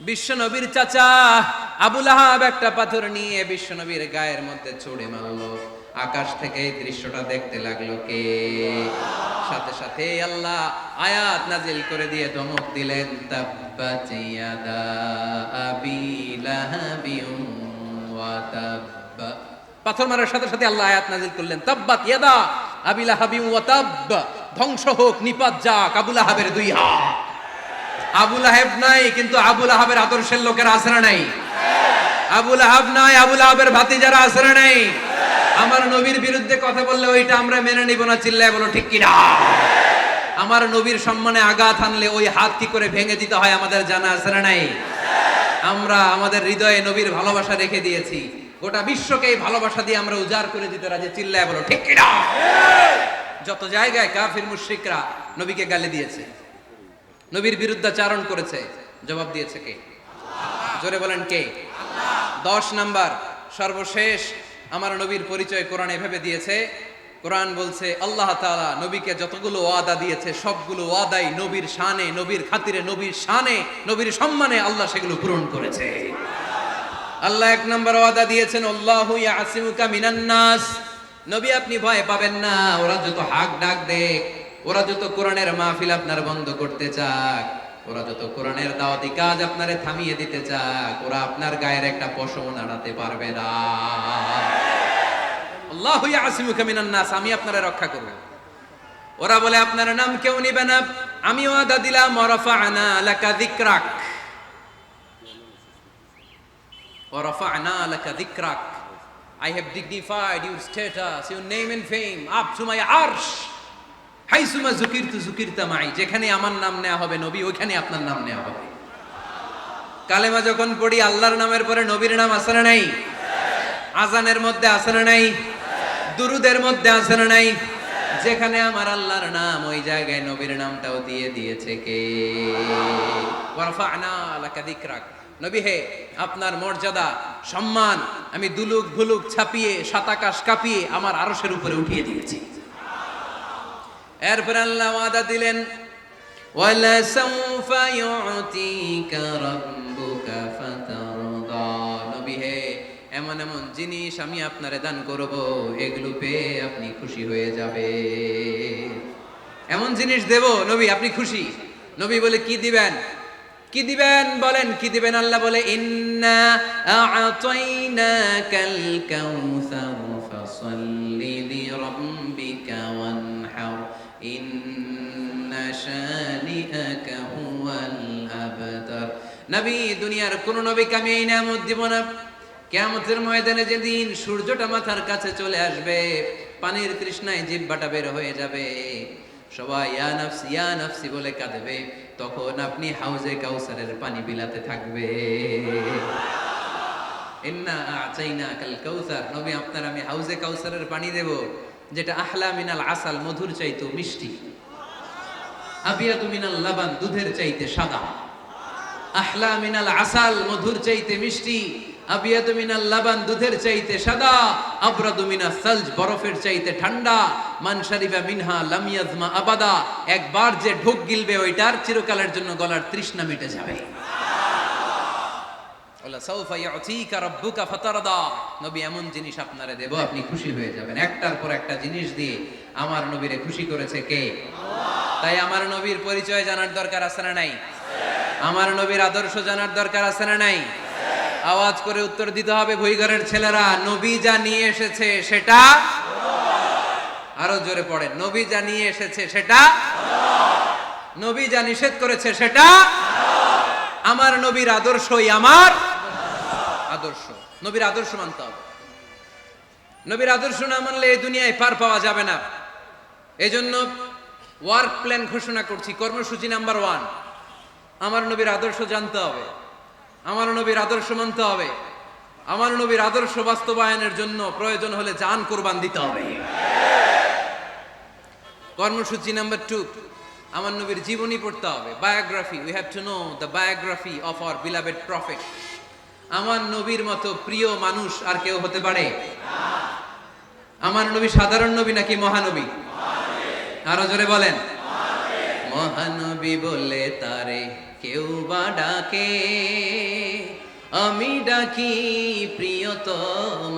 বিশ্ব নবীর চাচা আবুল আহাব একটা পাথর নিয়ে বিশ্ব নবীর গায়ের মধ্যে ছুড়ে মারলো। আকাশ থেকে এই দৃশ্যটা দেখতে লাগল কে? সাথে সাথে আল্লাহ আয়াত নাজিল করে দিয়ে ধমক দিলেন পাথর মারার সাথে সাথে আল্লাহ আয়াত নাজিল করলেন, তাব্বাত ইয়াদা আবি লাহাবিন ওয়া তাব্ব। ধ্বংস হোক, নিপাত যাক আবুল আহাবের দুই হাত। আবুল আহেব নাই, কিন্তু আবুল আহাবের আদর্শের লোকের আসরা নাই? আবুল আহাব নাই, আবুল আহাবের ভাতি যারা আসরা নাই? আমার নবীর বিরুদ্ধে কথা বললে ওইটা আমরা মেনে নিব না, চিল্লায় বলো, ঠিক কিনা? আমার নবীর সম্মানে আঘাত আনলে ওই হাত কি করে ভেঙে দিতে হয় আমাদের জানা আসরা নাই? আমরা আমাদের হৃদয়ে নবীর ভালোবাসা রেখে দিয়েছি। গোটা বিশ্বকে এই ভালোবাসা দিয়ে আমরা উজাড় করে দিতে রাজি, চিল্লায় বলো, ঠিক কিনা? যত জায়গায় কাফির, মুশরিকরা নবীকে গালি দিয়েছে। নবীর বিরুদ্ধে বিরুদ্ধাচারণ করেছে। জবাব দিয়েছে কে? জোরে বলেন কে? দশ নাম্বার, সর্বশেষ আমার নবীর পরিচয় কোরআন এভাবে দিয়েছে। কোরআন বলছে, আল্লাহ তাআলা নবীকে যতগুলো ওয়াদা দিয়েছে, সবগুলো ওয়াদাই নবীর শানে, নবীর খাতিরে, নবীর শানে, নবীর সম্মানে আল্লাহ সেগুলো পূরণ করেছে। আল্লাহ এক নম্বর ওয়াদা দিয়েছেন, আল্লাহু ইয়াসিমুকা মিনান নাস। নবী আপনি ভয় পাবেন না, ওরা যত হাক ডাক দেখ ওরা যত কোরআনের মাহফিল আপনার বন্ধ করতে চাক ওরা যত কোরআনের দাওয়াতি কাজ আপনারে থামিয়ে দিতে চাক ওরা আপনার গায়ের একটা পশম নাড়াতে পারবে না। আল্লাহ আসিমুখা মিনান নাস আমি আপনারা রক্ষা করব। ওরা বলে আপনার নাম কেউ নিবে না আমি ওয়াদা দিলাম ওরফা আনা লাকা যিকরাক। ওরফা আনা লাকা যিকরাক। I have dignified your status, your name and fame up to my arsh. হাইসুমা জুকিরতু জুকিরতা মাই, যেখানে আমার নাম নেওয়া হবে নবী, ওইখানে আপনার নাম নেওয়া হবে। কালেমা যখন পড়ি, আল্লাহর নামের পরে নবীর নাম আসে না নাই? আজানের মধ্যে আসে না নাই? দুরুদের মধ্যে আসে না নাই? যেখানে আমার আল্লাহর নাম, ওই জায়গায় নবীর নামটাও দিয়ে দিয়েছে কে? ওয়ারফা'না লাকা যিকরাক নবী হে, আপনার মর্যাদা, সম্মান আমি দুলুক ভুলুক ছাপিয়ে, সাতাকাশ কাঁপিয়ে আমার আরশের উপরে উঠিয়ে দিয়েছি। এরপর আল্লাহ ওয়াদা দিলেন এমন এমন জিনিস আমি আপনারে দান করব, এগুলো পেয়ে আপনি খুশি হয়ে যাবে। এমন জিনিস দেব, নবী আপনি খুশি? নবী বলে, কি দিবেন? কি দিবেন? বলেন, কি দিবেন? আল্লাহ বলে, ইন্না আ'তাইনাকাল কাউসার, ফাসাল্লি নবী, দুনিয়ার কোন নবীকে আমি এই নিয়ামত দিব না। কেয়ামতের ময়দানে যেদিন সূর্যটা মাথার কাছে চলে আসবে, পানির তৃষ্ণায় জিব্বাটা বের হয়ে যাবে। সবাই, ইয়া নফসি ইয়া নফসি বলে কাঁদবে। তখন আপনি হাউজে কাউসারের পানি বিলাতে থাকবে। ইন্না আচাইনা কাল কাউসার নবী, আপনার আমি হাউজে কাউসারের পানি দেব, যেটা আহলা মিনাল আসাল, মধুর চাইতো মিষ্টি। আবিয়াতু মিনাল লাবান, দুধের চাইতে সাদা। আহলা মিনাল আসাল, মধুর চাইতে মিষ্টি আবিয়াতু মিনাল লাবান, দুধের চাইতে সাদা, আবরাদু মিনাস সালজ, বরফের চাইতে ঠান্ডা, মান শারিবা মিনহা লাম ইয়াজমা আবাদা, একবার যে ঢোক গিলবে ওইটার চিরকালের জন্য গলার তৃষ্ণা মিটে যাবে। নবী এমন জিনিস আপনারে দেব, আপনি খুশি হয়ে যাবেন। একটার পর একটা জিনিস দিয়ে আমার নবীরে খুশি করেছে কে? তাই আমার নবীর পরিচয় জানার দরকার আছে না নাই? আমার নবীর আদর্শ জানার দরকার আছে না নাই? আওয়াজ করে উত্তর দিতে হবে ভুইঘরের ছেলেরা, নবী যা নিয়ে এসেছে সেটা আরও জোরে পড়েন, নবী যা নিয়ে এসেছে সেটা নবী যা নিষেধ করেছে সেটা আমার নবীর আদর্শই আমার আদর্শ। নবীর আদর্শ মানতে হবে। নবীর আদর্শ না মানলে এই দুনিয়ায় পার পাওয়া যাবে না। এজন্য ওয়ার্ক প্ল্যান ঘোষণা করছি, কর্মসূচি নাম্বার ওয়ান আমার নবীর আদর্শ জানতে হবে। আমার নবীর আদর্শ মানতে হবে। আমার নবীর আদর্শ বাস্তবায়নের জন্য প্রয়োজন হলে যান কোরবান দিতে হবে। কর্মসূচি নাম্বার টু আমার নবীর জীবনী পড়তে হবে। Biography we have to know the biography of our beloved prophet আমার নবীর মতো প্রিয় মানুষ আর কেউ হতে পারে? আমার নবী সাধারণ নবী নাকি মহানবী? আরও জোরে বলেন। মহানবী বলে তারে কেউ বা ডাকে। আমি ডাকি প্রিয়তম।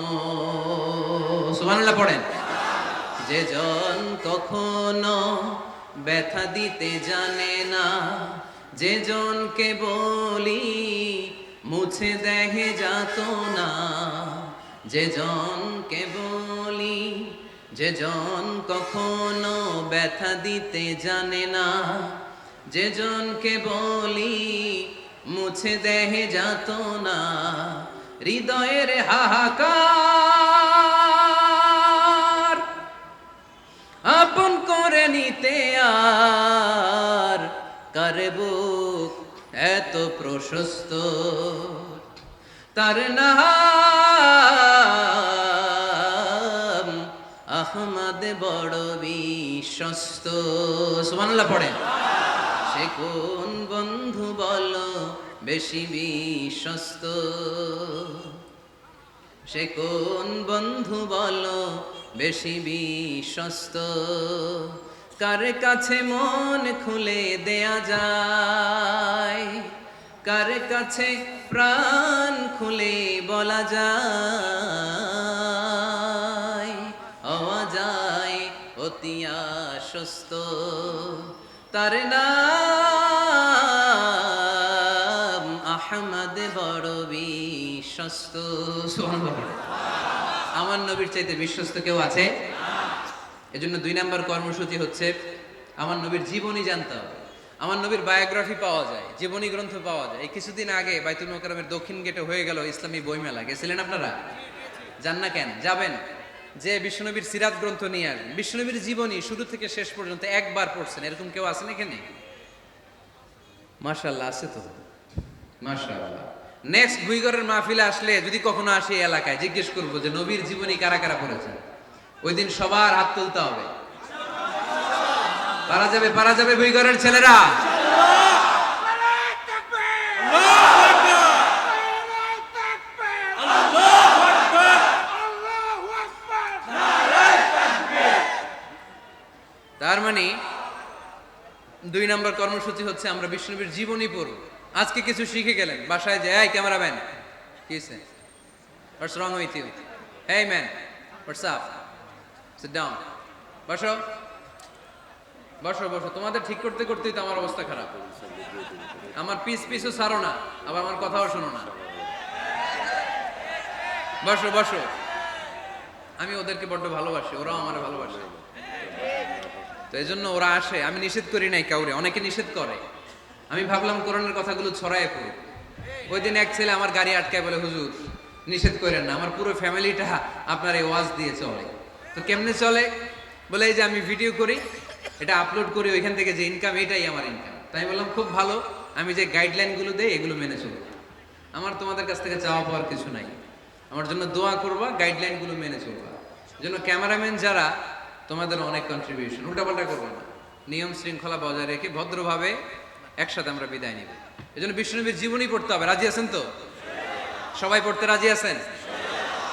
সুবহানাল্লাহ পড়েন। যে জন কখনো ব্যথা দিতে জানে না যে জনকে বলি মুছে দেহে যাত না যে জনকে বলি যে জন কখনো ব্যথা দিতে জানে না, যে জনকে বলি মুছে দেহে যাত না, হৃদয়ের হাহাকার আপন করে নিতে আর কারে বুক এত প্রশস্ত? তার নাম আহমদ বড় বিশ্বস্ত। সুবহানাল্লাহ পড়ে সে কোন বন্ধু বলো বেশি বিশ্বস্ত? সে কোন বন্ধু বলো বেশি বিশ্বস্ত? কার কাছে মন খুলে দেয়া যায়? কার কাছে প্রাণ খুলে বলা যায়? অতি আশ্বস্ত তার নাম আহমদ বড় বিশ্বস্ত। আমার নবীর চাইতে বিশ্বস্ত কেউ আছে? এজন্য দুই নাম্বার কর্মসূচি হচ্ছে, আমার নবীর জীবনী জানতে হবে। আমার নবীর বায়োগ্রাফি পাওয়া যায়, জীবনী গ্রন্থ পাওয়া যায়। কিছুদিন আগে বাইতুল মোকারমের দক্ষিণ গেটে হয়ে গেল ইসলামী বইমেলা। গেছিলেন আপনারা? যান না কেন? যাবেন? যে বিশ্বনবীর সিরাত গ্রন্থ নিয়ে আসবেন বিশ্বনবীর জীবনী শুরু থেকে শেষ পর্যন্ত একবার পড়ছেন। এরকম কেউ আছেন এখানে? মাশাল্লাহ আছে তো। মাশাল্লাহ নেক্সট ভুইগরের মাহফিলে আসলে যদি কখনো আসে এলাকায়, জিজ্ঞেস করব যে নবীর জীবনী কারা কারা পড়েছেন? ওই দিন সবার হাত তুলতে হবে। পারা যাবে পারা যাবে ভুইগরের ছেলেরা। তার মানে দুই নম্বর কর্মসূচি হচ্ছে আমরা বিষ্ণুবীর জীবনী পড়ব। আজকে কিছু শিখে গেলেন। বাসায় যে এই ক্যামেরাম্যান, কি what's wrong with you hey man what's up down বসো বসো বসো। তোমাদের ঠিক করতে করতেই তো আমার অবস্থা খারাপ। আমার পিস পিসও ছাড়ো না, আবার আমার কথাও শোনো না। বসো বসো। আমি ওদেরকে বড্ড ভালোবাসি, ওরাও আমার ভালোবাসে। এই জন্য ওরা আসে। আমি নিষেধ করি নাই কাউরে, অনেকে নিষেধ করে। আমি ভাবলাম কোরআনের কথাগুলো ছড়ায় পড়ি ওই দিন এক ছেলে আমার গাড়ি আটকায় বলে, হুজুর, নিষেধ করেন না, আমার পুরো ফ্যামিলিটা আপনার এই ওয়াজ দিয়ে চলে। তো কেমনে চলে? বলে, এই যে আমি ভিডিও করি, এটা আপলোড করি, ওইখান থেকে যে ইনকাম এটাই আমার ইনকাম তাই বললাম, খুব ভালো, আমি যে গাইডলাইনগুলো দেই, এগুলো মেনে চলবো। আমার তোমাদের কাছ থেকে চাওয়া পাওয়ার কিছু নাই। আমার জন্য দোয়া করবা গাইডলাইনগুলো মেনে চলবা। জন্য ক্যামেরাম্যান যারা তোমাদের অনেক কন্ট্রিবিউশন উল্টাপাল্টা করব না। নিয়ম শৃঙ্খলা বজায় রেখে ভদ্রভাবে একসাথে আমরা বিদায় নিব। এই জন্য বিষ্ণুনবীর জীবনী পড়তে হবে। রাজি আছেন তো? সবাই পড়তে রাজি আছেন?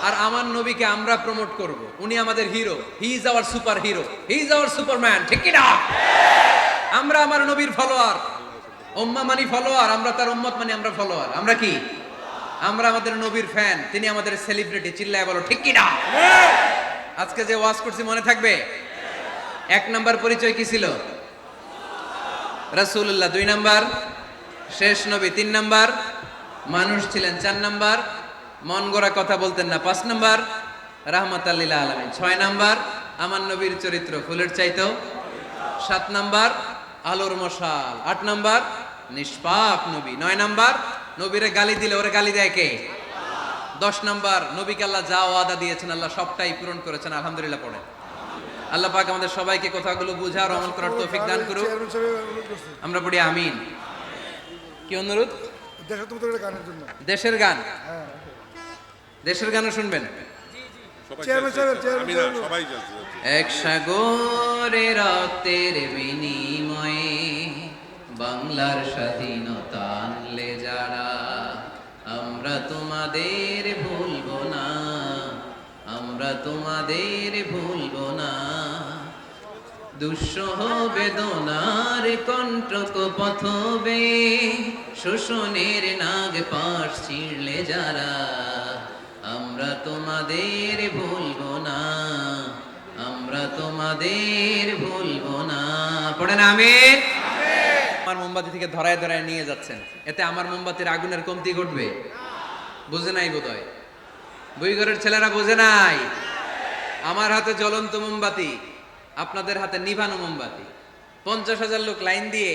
আর আমার নবীকে আমরা প্রমোট করব। উনি আমাদের hero he is our super hero he is our superman ঠিক কি না? আমরা আমার নবীর ফলোয়ার উম্মা মানি ফলোয়ার আমরা তার উম্মত মানি আমরা ফলোয়ার আমরা কি? আমরা আমাদের নবীর ফ্যান তিনি আমাদের সেলিব্রিটি চিল্লায় বলো, ঠিক কি না? আজকে যে ওয়াজ করছি মনে থাকবে? এক নাম্বার পরিচয় কি ছিল? রাসূলুল্লাহ দুই নাম্বার, শেষ নবী তিন নাম্বার, মানুষ ছিলেন চার নাম্বার, মন গড়া কথা বলতেন না পাঁচ নাম্বার রাহমাত আল্লিল্লাহ আলমী ছয় নাম্বার, আমার নবীর চরিত্র ফুলের চাইতেও সাত নাম্বার, আলোর মশাল আট নাম্বার, নিষ্পাপ নবী নয় নাম্বার, নবীরে গালি দিলে ওরে গালি দেয় কে? দশ নাম্বার নবীকে আল্লাহ যা ওয়াদা দিয়েছেন আল্লাহ সবটাই পূরণ করেছেন আলহামদুলিল্লাহ পড়ে। আল্লাহ পাক আমাদের সবাইকে কথাগুলো বুঝার অমল করার তৌফিক দান করুক। আমরা পড়ি আমিন। কি অনুরোধ? দেশাত্মবোধকের গানের জন্য। দেশের গান? হ্যাঁ দেশের গানও শুনবেন। এক সাগরে রক্তের বিনিময়ে বাংলার স্বাধীনতা তোমাদের ভুলবো না, আমরা তোমাদের ভুলবো না। দুঃসহ বেদনার কণ্টক পথবে শোষণের নাগ পাশ ছিঁড়লে যারা, আমরা তোমাদের ভুলবো না, আমরা তোমাদের ভুলবো না। পড়েন আমির আমার মোমবাতি থেকে ধরায় ধরায় নিয়ে যাচ্ছেন, এতে আমার মোমবাতির আগুনের কমতি ঘটবে। বুঝে নাই বোধহয়? বইঘরের ছেলেরা বোঝে নাই? আমার হাতে জ্বলন্ত মোমবাতি, আপনাদের হাতে নিভানো মোমবাতি। পঞ্চাশ হাজার লোক লাইন দিয়ে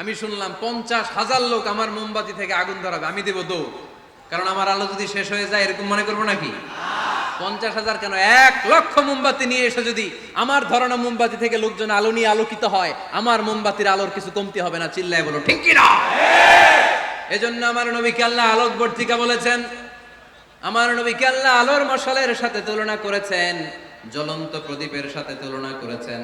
আমি শুনলাম পঞ্চাশ হাজার লোক আমার মোমবাতি থেকে আগুন ধরাবে, আমি দেব দৌড়। কারণ আমার আলো যদি শেষ হয়ে যায়, এরকম মনে করব নাকি? পঞ্চাশ হাজার কেন? এক লক্ষ মোমবাতি নিয়ে এসে যদি আমার ধরানো মোমবাতি থেকে লোকজন আলো নিয়ে আলোকিত হয়, আমার মোমবাতির আলোর কিছু কমতি হবে না, চিল্লায় বলো, ঠিক কিনা? এজন্য আমার নবীকে আল্লাহ আলোক বর্তিকা বলেছেন। আমার নবীকে আল্লাহ আলোর মশালের সাথে তুলনা করেছেন, জ্বলন্ত প্রদীপের সাথে তুলনা করেছেন।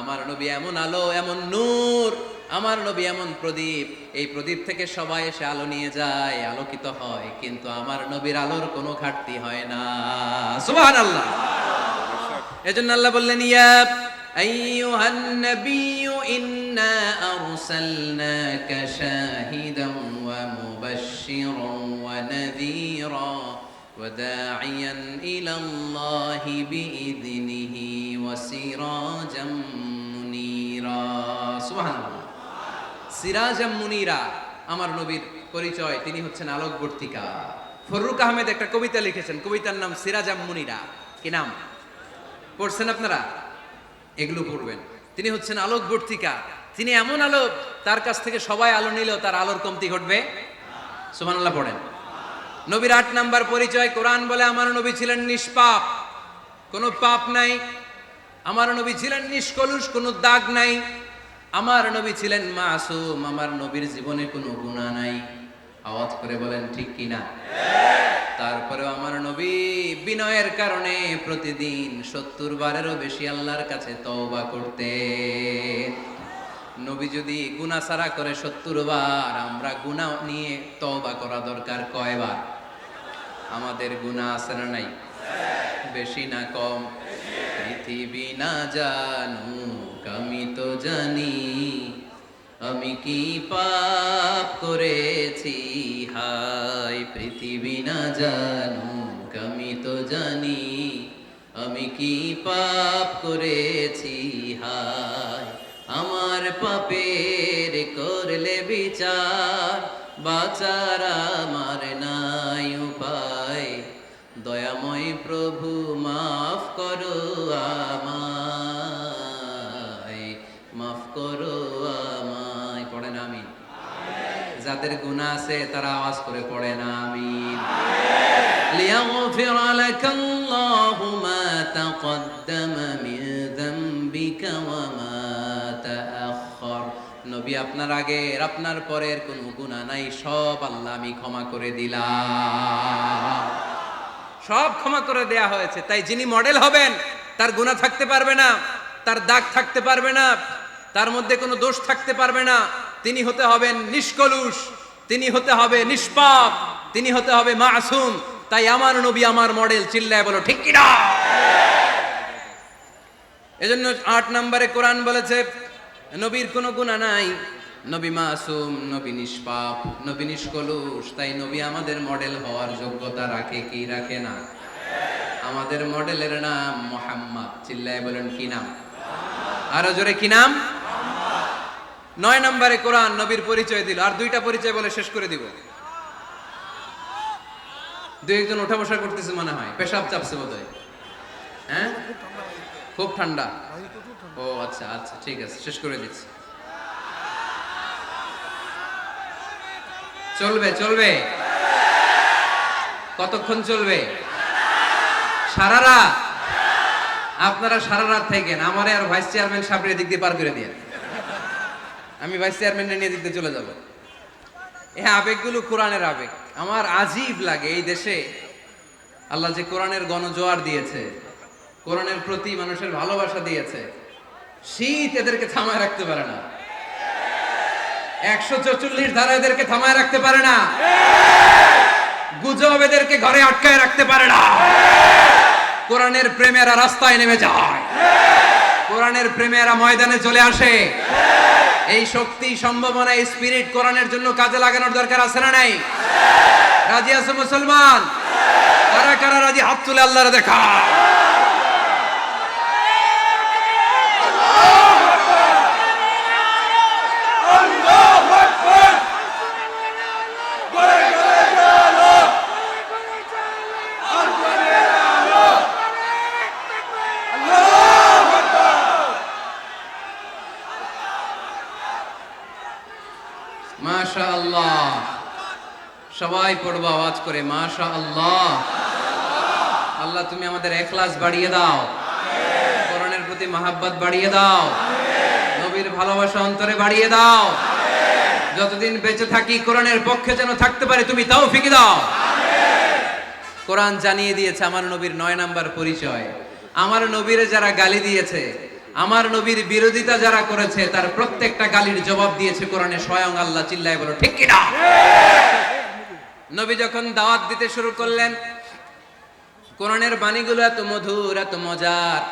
আমার নবী এমন আলো, এমন নূর, আমার নবী এমন প্রদীপ। এই প্রদীপ থেকে সবাই এসে আলো নিয়ে যায়, আলোকিত হয়, কিন্তু আমার নবীর আলোর কোনো ঘাটতি হয় না। সুবহানাল্লাহ। এজন্য আল্লাহ বললেন, ইয়া আইয়ুহান নাবিয়্যু, ইন্না আরসালনাকা শাহিদান ওয়া মুবাশশিরান ওয়া নাযীরা وداعيا إلى الله بإذنه وسراجا منيرا سبحان الله সিরাজাম মুনিরা আমার নবীর পরিচয় তিনি হচ্ছেন আলোকবর্তিকা ফররুক আহমেদ একটা কবিতা লিখেছেন কবিতার নাম সিরাজাম মুনিরা কি নাম পড়ছেন আপনারা এগুলো পড়বেন তিনি হচ্ছেন আলোকবর্তিকা তিনি এমন আলোক তার কাছ থেকে সবাই আলো নিলেও তার আলোর কমতি ঘটবে। সুবহানাল্লাহ পড়েন। নবীর আট নাম্বার পরিচয়, কোরআন বলে আমার নবী ছিলেন নিষ্পাপ। কোনো পাপ নাই। আমার নবী ছিলেন নিষ্কলুষ, কোনো দাগ নাই। আমার নবী ছিলেন মাসুম, আমার নবীর জীবনে কোনো গুণা নাই। আওয়াজ করে বলেন, ঠিক কিনা তারপরেও আমার নবী বিনয়ের কারণে প্রতিদিন সত্তর বারেরও বেশি আল্লাহর কাছে তওবা করতে নবী যদি গুনাহ সারা করে সত্তর বার, আমরা গুনাহ নিয়ে তওবা করা দরকার কয়বার? আমাদের গুনাহ আছে না নাই? বেশি না কম? পৃথিবী না জানু আমি তো জানি। আমি কি পাপ করেছি? হাই পৃথিবী না জানু আমি তো জানি। আমি কি পাপ করেছি? হাই আমার পাপের করলে বিচার বাচার আমার নাই উপায় দয়াময় প্রভু মাফ করো আমায় মাফ করো আমায় পড়েন আমি যাদের গুনাহ আছে তারা আওয়াজ করে পড়েন আমিন ليغفر لك الله ما تقدم من ذنبك وما تأخر নবী আপনার আগের, আপনার পরের কোনো গুণা নাই, সব আল্লাহ আমি ক্ষমা করে দিলাম। সব ক্ষমা করে দেয়া হয়েছে, তাই যিনি মডেল হবেন, তার গুণা থাকতে পারবে না, তার দাগ থাকতে পারবে না, তার মধ্যে কোনো দোষ থাকতে পারবে না। তিনি হতে হবেন নিষ্কলুষ, তিনি হতে হবে নিষ্পাপ, তিনি হতে হবে মাসুম। তাই আমার নবী আমার মডেল চিল্লায় বলো, ঠিক কিনা? এজন্য আট নম্বরে কোরআন বলেছে নবীর কোনো গুণা নাই। নবী মাসুম, নবী নিষ্পাপ, নবী নিষ্কলুষ, তাই নবী আমাদের মডেল হওয়ার যোগ্যতা রাখে কি রাখে না? আমাদের মডেলের নাম মোহাম্মদ। চিল্লায় বলেন, কি নাম? আরও জোরে, কি নাম? নয় নম্বরে কোরআন নবীর পরিচয় দিল। আর দুইটা পরিচয় বলে শেষ করে দিব। দুই একজন ওঠা বসা করতেছে মনে হয়। পেশাব চাপছে বোধ হ্যাঁ? খুব ভাই প্রচুর ঠান্ডা। ও আচ্ছা আচ্ছা ঠিক আছে, শেষ করে দিচ্ছি। চলবে চলবে। কতক্ষণ চলবে? সারা রাত? আপনারা সারা রাত থাকেন, আমারে আর ভাইস চেয়ারম্যান সাহেবের দিক দিয়ে পার করে দিয়ে। আমি ভাইস চেয়ারম্যানের নিয়ে দিক দিয়ে চলে যাব। এই আবেগগুলো কোরআনের আবেগ। আমার আজীব লাগে এই দেশে। আল্লাহ যে কোরআনের গণজোয়ার দিয়েছে, কোরআনের প্রতি মানুষের ভালোবাসা দিয়েছে। শীত এদেরকে থামায় রাখতে পারে না। একশো চৌচল্লিশ ধারা এদেরকে থামায় রাখতে পারে না। গুজব এদেরকে ঘরে আটকায় রাখতে পারে না। কোরআনের প্রেমেরা রাস্তায় নেমে যায়। কোরআনের প্রেমেরা ময়দানে চলে আসে। এই শক্তি, সম্ভাবনা, এই স্পিরিট কোরআনের জন্য কাজে লাগানোর দরকার আছে না নাই? রাজি আছে মুসলমান? কারা কারা রাজি? হাত তুলে আল্লাহর দেখা আওয়াজ করে মাশা আল্লাহ আল্লাহ তুমি আমাদের এখলাস বাড়িয়ে দাও। কোরআনের প্রতি মাহাব্বত বাড়িয়ে দাও। নবীর ভালোবাসা অন্তরে বাড়িয়ে দাও। যতদিন বেঁচে থাকি, কোরআনের পক্ষে যেন থাকতে পারে, তুমি তাও ফিকে দাও। কোরআন জানিয়ে দিয়েছে আমার নবীর নয় নাম্বার পরিচয়। আমার নবীরে যারা গালি দিয়েছে, আমার নবীর বিরোধিতা যারা করেছে, তার প্রত্যেকটা গালির জবাব দিয়েছে কোরআনে, স্বয়ং আল্লাহ চিল্লায় বলো, ঠিক কিনা? নবী যখন দাওয়াত দিতে শুরু করলেন, কোরআনের বাণীগুলো এত মধুর, এত মজার।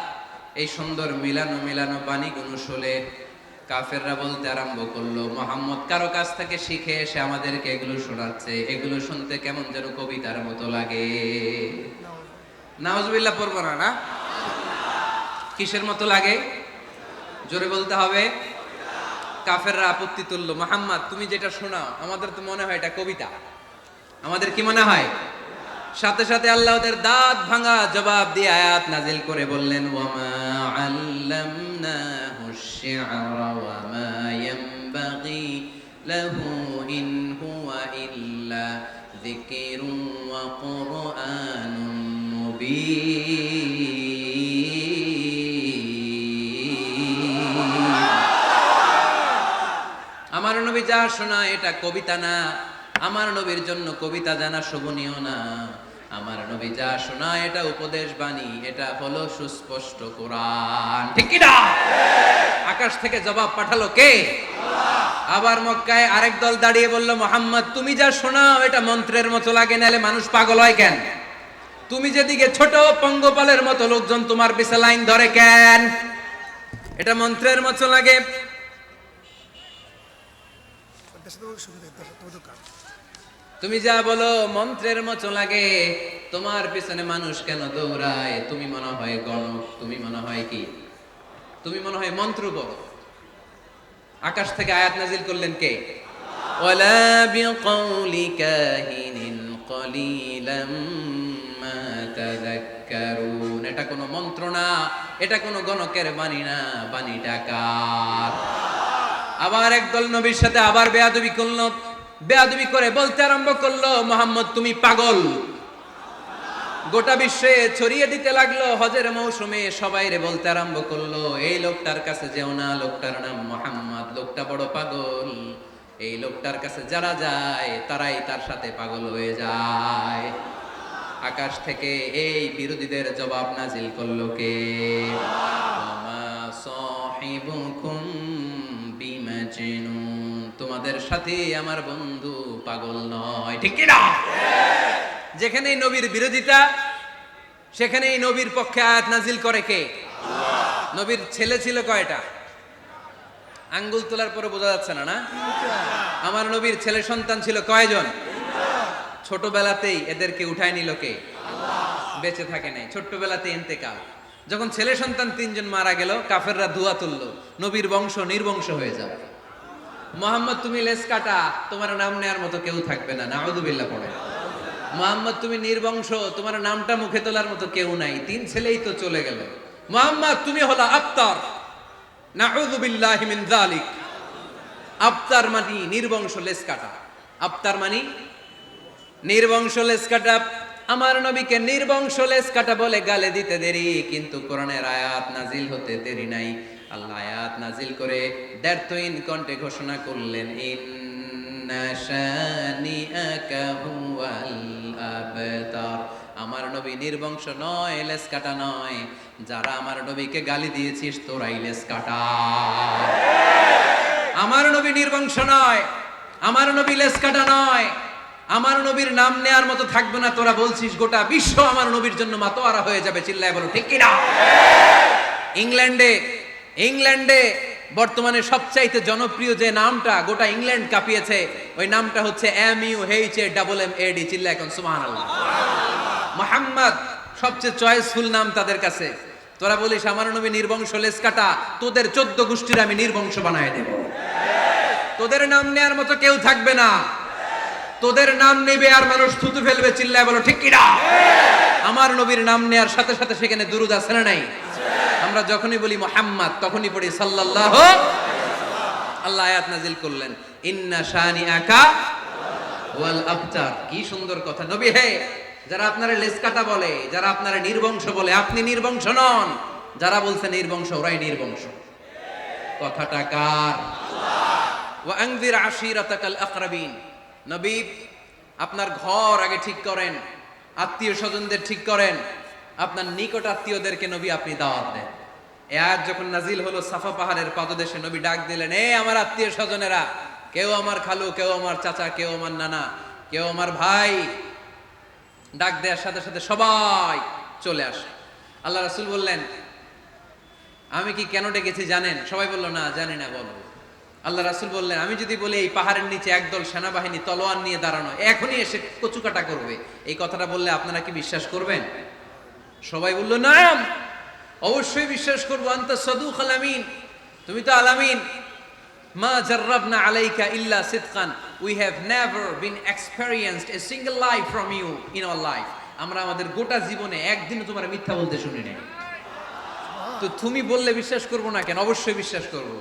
এই সুন্দর মিলানো মিলানো বাণীগুলো শুনে কাফেররা বলতে আরম্ভ করল, মোহাম্মদ কারও কাছ থেকে শিখে এসে আমাদেরকে এগুলো শোনাচ্ছে। এগুলো শুনতে কেমন যেন কবিতার মতো লাগে। নাওজবিল্লাহ, পড়ব না না? কিসের মতো লাগে? জোরে বলতে হবে। কাফেররা আপত্তি তুললো, মোহাম্মদ, তুমি যেটা শোনাও, আমাদের তো মনে হয় এটা কবিতা। আমাদের কি মনে হয়? সাথে সাথে আল্লাহ ওদের দাঁত ভাঙা জবাব দিয়ে আয়াত নাজিল করে বললেন, ওয়ামা আমার নবী যা শোনা এটা কবিতা না। আমার নবীর জন্য কবিতা জানা শোভনীয় না। আমার নবী যা শোনা, এটা উপদেশ বাণী, এটা হলো সুস্পষ্ট কোরআন। ঠিক আকাশ থেকে জবাব পাঠালো কে? আবার মক্কায় আরেক দল দাঁড়িয়ে বলল, মোহাম্মদ, তুমি যা শোনাও, এটা মন্ত্রের মতো লাগে নালে মানুষ পাগল হয় কেন? তুমি যেদিকে ছোট পঙ্গপালের মতো লোকজন, তোমার পিছে লাইন ধরে কেন? এটা মন্ত্রের মতো লাগে। তুমি যা বলো, মন্ত্রের মতো লাগে। তোমার পিছনে মানুষ কেন দৌড়ায়? তুমি মনে হয় গণক, তুমি মনে হয় কি? তুমি মনে হয় মন্ত্র বড় আকাশ থেকে আয়াত নাজিল করলেন কে? এটা কোনো মন্ত্র না, এটা কোনো গণকের বাণী না, বাণীটা কার? আবার একদল নবীর সাথে আবার বেয়াদবি করল। বেয়াদবি করে বলতে আরম্ভ করল, মোহাম্মদ, তুমি পাগল। গোটা বিশ্বে ছড়িয়ে দিতে লাগল, হজের মৌসুমে সবাই রে বলতে আরম্ভ করল, এই লোকটার কাছে যেও না, লোকটার নাম মোহাম্মদ, লোকটা বড় পাগল। এই লোকটার কাছে যারা যায়, তারাই তার সাথে পাগল হয়ে যায়। আকাশ থেকে এই বিরোধীদের জবাব নাজিল করল কে? ওমা তোমাদের সাথে আমার বন্ধু পাগল নয়। ঠিক কি না যেখানেই নবীর বিরোধিতা সেখানেই নবীর পক্ষে আয়াত নাজিল করে কে? নবীর ছেলে ছিল কয়টা? আঙ্গুল তোলার পরে বোঝা যাচ্ছে না না? আমার নবীর ছেলে সন্তান ছিল কয়জন? ছোটবেলাতেই এদেরকে উঠায় নিল কে? বেঁচে থাকে নাই। ছোট্টবেলাতে ইন্তেকাল। যখন ছেলে সন্তান তিনজন মারা গেল কাফেররা ধুয়া তুললো। নবীর বংশ নির্বংশ হয়ে যাবে। মোহাম্মদ, তুমি লেস কাটা, তোমার নাম নেয়ার মতো কেউ থাকবে না। নাউদুবিল্লাহ পড়ে। মোহাম্মদ, তুমি নির্বংশ, তোমার নামটা মুখে তোলার মতো কেউ নাই। তিন ছেলেই তো চলে গেল। মোহাম্মদ, তুমি হলো আফতার। নাউদুবিল্লাহি মিন যালিক। আফতার মানি নির্বংশ লেস কাটা। আফতার মানি নির্বংশ লেস কাটা। আমার নবীকে নির্বংশ লেস কাটা বলে গালে দিতে দেরি, কিন্তু কোরআনের আয়াত নাজিল হতে দেরি নাই। আল্লাহ আয়াত নাজিল করে দ্ব্যর্থহীন কণ্ঠে ঘোষণা করলেন আমার নবী নির্বংশ নয় লেস কাটা নয়। যারা আমার নবীকে গালি দিয়েছিস, তোরাই লেস কাটা আমার নবী নির্বংশ নয়, আমার নবী লেস কাটা নয়। আমার নবীর নাম নেয়ার মতো থাকবে না, তোরা বলছিস গোটা বিশ্ব আমার নবীর জন্য মাতোয়ারা হয়ে যাবে, চিল্লায় বলো, ঠিক কিনা? ইংল্যান্ডে ইংল্যান্ডে বর্তমানে সবচাইতে জনপ্রিয় যে নামটা, গোটা ইংল্যান্ড কাঁপিয়েছে, ওই নামটা হচ্ছে M U H A double M A D চিল্লা এখন সুমান আল্লাহ মোহাম্মদ, সবচেয়ে চয়েসফুল নাম তাদের কাছে। তোরা বলিস, আমার নবী নির্বংশ লেস কাটা তোদের চোদ্দ গোষ্ঠীর আমি নির্বংশ বানায় দেব। তোদের নাম নেয়ার মতো কেউ থাকবে না। তোদের নাম নেবে আর মানুষ থুতু ফেলবে, চিল্লায় বলো, ঠিক কিনা? আমার নবীর নাম নেয়ার সাথে সাথে সেখানে দুরুদ আছে না নাই? আমরা যখনই বলি মোহাম্মদ, তখনই পড়ি সাল্লাল্লাহু আল্লাহ আয়াত নাজিল করলেন। ইন্না শানি আকা ওয়াল আবতার। কি সুন্দর কথা। নবী হে, যারা আপনারা লেস কাটা বলে, যারা আপনারা নির্বংশ বলে, আপনি নির্বংশ নন। যারা বলছে নির্বংশ, ওরাই নির্বংশ। কথাটা কার? ওয়া আনজির আশিরাতাকাল আকরাবিন। নবী, আপনার ঘর আগে ঠিক করেন। আত্মীয় স্বজনদের ঠিক করেন। আপনার নিকট আত্মীয়দেরকে নবী আপনি দাওয়াত দেন। এ আয়াত যখন নাজিল হলো, সাফা পাহাড়ের পাদদেশে নবী ডাক দিলেন, এ আমার আত্মীয় স্বজনেরা, কেউ আমার খালু, কেউ আমার চাচা, কেউ আমার নানা, কেউ আমার ভাই। ডাক দেওয়ার সাথে সাথে সবাই চলে আসে। আল্লাহ রাসূল বললেন, আমি কি কেন ডেকেছি জানেন? সবাই বলল, না, জানি না, বলো। আল্লাহ রাসুল বললেন, আমি যদি বলি এই পাহাড়ের নিচে একদল সেনাবাহিনী তলোয়ার নিয়ে দাঁড়ানো, এখনই এসে কচুকাটা করবে। এই কথাটা বললে আপনারা কি বিশ্বাস করবেন? সবাই বলল না অবশ্যই বিশ্বাস করব। আন্ত সদুক আলামিন তুমি তো আলামিন মা জাররাবনা আলাইকা ইল্লা সিদকান we have never been experienced a single life from you in our life আমরা আমাদের গোটা জীবনে একদিনও তোমার মিথ্যা বলতে শুনি নাই তো তুমি বললে বিশ্বাস করব না কেন? অবশ্যই বিশ্বাস করব।